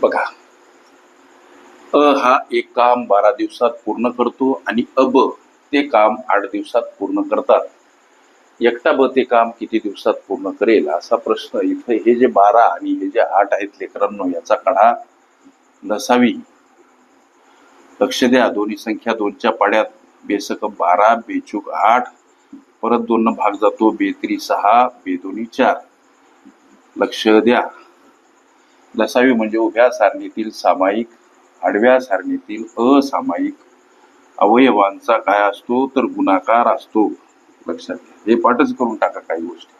बघा. अ हा एक काम बारा दिवसात पूर्ण करतो आणि अब ते काम आठ दिवसात पूर्ण करतात. एकटा ब ते काम किती दिवसात पूर्ण करेल असा प्रश्न इथं हे जे बारा आणि हे जे आठ आहेत लेकरांनो याचा काढा नसावी. लक्ष द्या दोन्ही संख्या दोनच्या पाड्यात. बेसक बारा बेचूक आठ. परत दोन भाग जातो बेत्री सहा बेदोनी चार. लक्ष द्या. लसावी म्हणजे उभ्या सारणीतील सामायिक आडव्या सारणीतील असामायिक. अवयवांचा काय असतो तर गुणाकार असतो. लक्षात घ्या. हे पाठच करून टाका काही गोष्टी.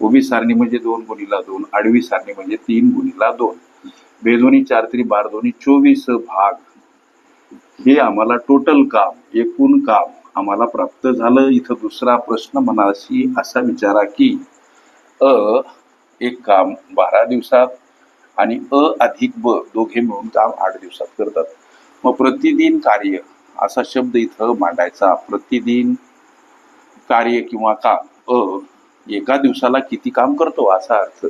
उभी सारणी म्हणजे दोन गुणीला दोन आडवी सारणी म्हणजे तीन गुणीला दोन. बेदोनी चार तरी बार दोन्ही चोवीस भाग. हे आम्हाला टोटल काम एकूण काम आम्हाला प्राप्त झालं. इथं दुसरा प्रश्न मनाशी असा विचारा की अ एक काम बारा दिवसात आणि अ अधिक ब दोघे मिळून काम आठ दिवसात करतात. मग प्रतिदिन कार्य असा शब्द इथं मांडायचा. प्रतिदिन कार्य किंवा काम अ एका दिवसाला किती काम करतो असा अर्थ.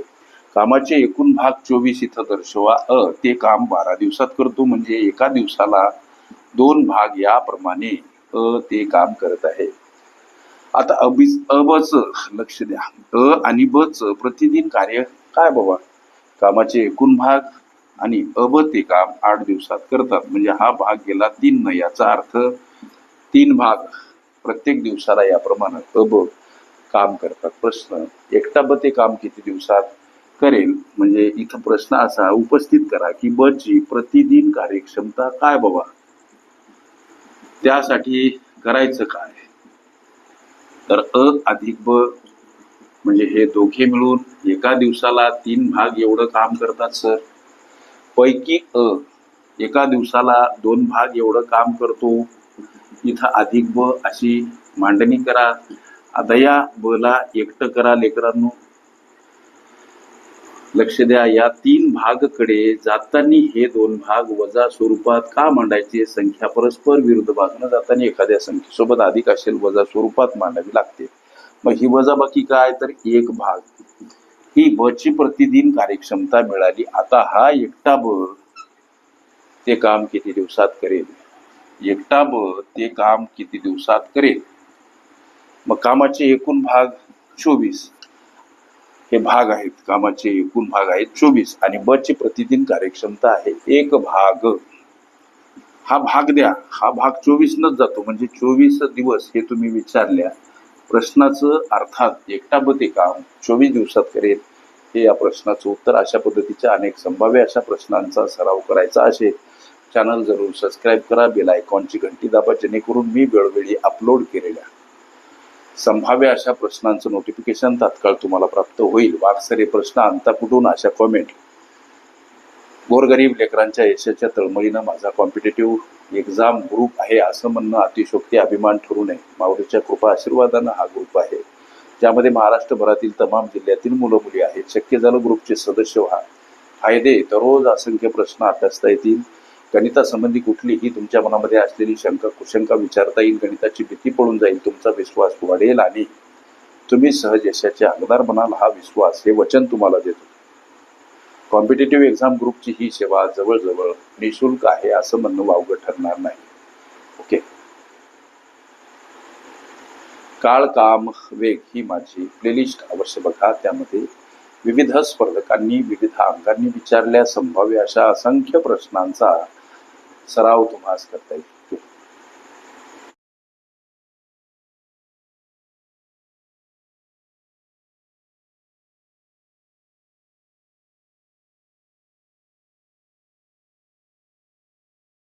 कामाचे एकूण भाग चोवीस इथं दर्शवा. अ ते काम बारा दिवसात करतो म्हणजे एका दिवसाला दोन भाग याप्रमाणे अ ते काम करत आहे. आता अबी अबच लक्ष द्या. अ आणि बच प्रतिदिन कार्य काय बाबा? कामाचे एकूण भाग आणि अब ते काम आठ दिवसात करतात. म्हणजे हा भाग गेला तीन न याचा अर्थ तीन भाग प्रत्येक दिवसाला या प्रमाणात अब काम करतात. प्रश्न एकटा ब ते काम किती दिवसात करेल? म्हणजे इथं प्रश्न असा उपस्थित करा की ब ची प्रतिदिन कार्यक्षमता काय बाबा? त्यासाठी करायचं काय? तर अ अधिक ब म्हणजे हे दोघे मिळून एका दिवसाला तीन भाग एवढं काम करतात सर. पैकी अ एका दिवसाला दोन भाग एवढं काम करतो. इथं अधिक ब अशी मांडणी करा. आता या बला एकटं करा लेकरांनो. लक्ष द्या या तीन भागकडे जाताना हे दोन भाग वजा स्वरूपात का मांडायचे? संख्या परस्पर विरुद्ध बाजूने जाताना एखाद्या संख्येसोबत अधिक असेल वजा स्वरूपात मांडावी लागते. मग ही वजाबाकी काय? तर एक भाग. ही बची प्रतिदिन कार्यक्षमता मिळाली. आता हा एकटा ब ते काम किती दिवसात करेल? एकटा ब ते काम किती दिवसात करेल? मग कामाचे एकूण भाग चोवीस. हे भाग आहेत. कामाचे एकूण भाग आहेत चोवीस. आणि बची प्रतिदिन कार्यक्षमता आहे एक भाग. हा भाग द्या. हा भाग चोवीसनच जातो. म्हणजे चोवीस दिवस हे तुम्ही विचारल्या प्रश्नाचं अर्थात एकटा ते काम चोवीस दिवसात करेल. हे या प्रश्नाचं उत्तर अशा पद्धतीच्या अनेक संभाव्य अशा प्रश्नांचा सराव करायचा असेल चॅनल जरूर सबस्क्राईब करा. बेल आयकॉनची घंटी दाबा जेणेकरून मी वेळोवेळी अपलोड केलेल्या संभाव्य अशा प्रश्नांचं नोटिफिकेशन तात्काळ तुम्हाला प्राप्त होईल. वारसरे प्रश्न अंता कुठून अशा कॉमेंट गोरगरीब लेकरांच्या यशाच्या तळमळीनं माझा कॉम्पिटेटिव्ह एक्झाम ग्रुप आहे असं म्हणणं अतिशोक्ती अभिमान ठरू नये. माऊलीच्या कृपा आशीर्वादानं हा ग्रुप आहे. ज्यामध्ये महाराष्ट्रभरातील तमाम जिल्ह्यातील मुलं मुली आहेत. शक्य झालं ग्रुपचे सदस्य व्हा. फायदे दररोज असंख्य प्रश्न अभ्यासता येतील. गणितासंबंधी कुठलीही तुमच्या मनामध्ये असलेली शंका कुशंका विचारता येईल. गणिताची भीती पळून जाईल. तुमचा विश्वास वाढेल आणि तुम्ही सहज यशाचे हकदार बनाल. हा विश्वास हे वचन तुम्हाला देतो. कॉम्पिटेटिव्ह एक्झाम ग्रुपची ही सेवा जवळजवळ निशुल्क आहे असं म्हणणं वावगं ठरणार नाही. ओके. काळ काम वेग ही माझी प्लेलिस्ट अवश्य बघा. त्यामध्ये विविध स्पर्धकांनी विविध अंगांनी विचारल्या संभाव्य अशा असंख्य प्रश्नांचा सराव तुम्हाला करता येईल.